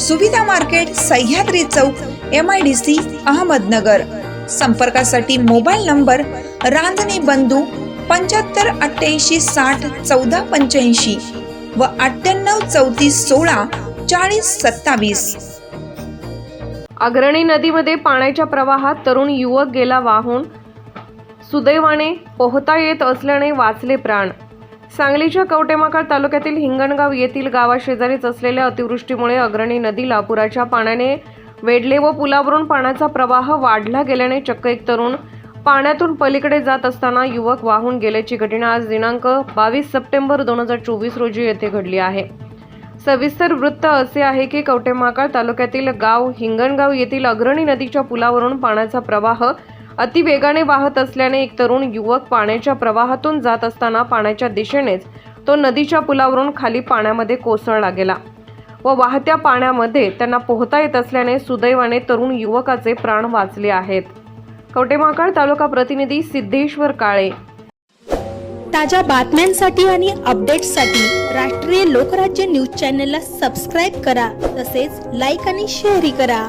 सुविधा market Sahyadri Chowk M I D C Ahmednagar. संपर्कासाठी mobile number Ranjane बंधू पंच्याहत्तर अठ्ठ्याऐंशी साठ चौदा पंच्याऐंशी व अठ्ठ्याण्णव चौतीस सोळा चाळीस सत्तावीस. अग्रणी नदीमध्ये पाण्याच्या प्रवाहात तरुण युवक गेला वाहून. सुदैवाने पोहता येत असल्याने वाचले प्राण. सांगलीच्या कवटेमाकाळ तालुक्यातील हिंगणगाव येथील गावाशेजारीच असलेल्या अतिवृष्टीमुळे अग्रणी नदीला पुराच्या पाण्याने वेढले व पुलावरून पाण्याचा प्रवाह वाढला गेल्याने चक्क एक तरुण पाण्यातून पलीकडे जात असताना युवक वाहून गेल्याची घटना आज दिनांक बावीस सप्टेंबर दोन हजार चोवीस रोजी येथे घडली आहे. सविस्तर वृत्त असे आहे की कवटेमाकाळ तालुक्यातील गाव हिंगणगाव येथील अग्रणी नदीच्या पुलावरून पाण्याचा प्रवाह अतिवेगाने वाहत असल्याने एक तरुण युवक पाण्याच्या प्रवाहातून जात असताना पाण्याच्या दिशेनेच तो नदीच्या पुलावरून खाली पाण्यामध्ये कोसळला गेला व वाहत्या पाण्यामध्ये त्यांना पोहता येत असल्याने सुदैवाने तरुण युवकाचे प्राण वाचले आहेत. कवटेमाकाळ तालुका प्रतिनिधी सिद्धेश्वर काळे. ताज्या बातम्यांसाठी आणि अपडेट्ससाठी राष्ट्रीय लोकराज्य न्यूज चॅनलला सबस्क्राईब करा तसेच लाईक आणि शेअरही करा.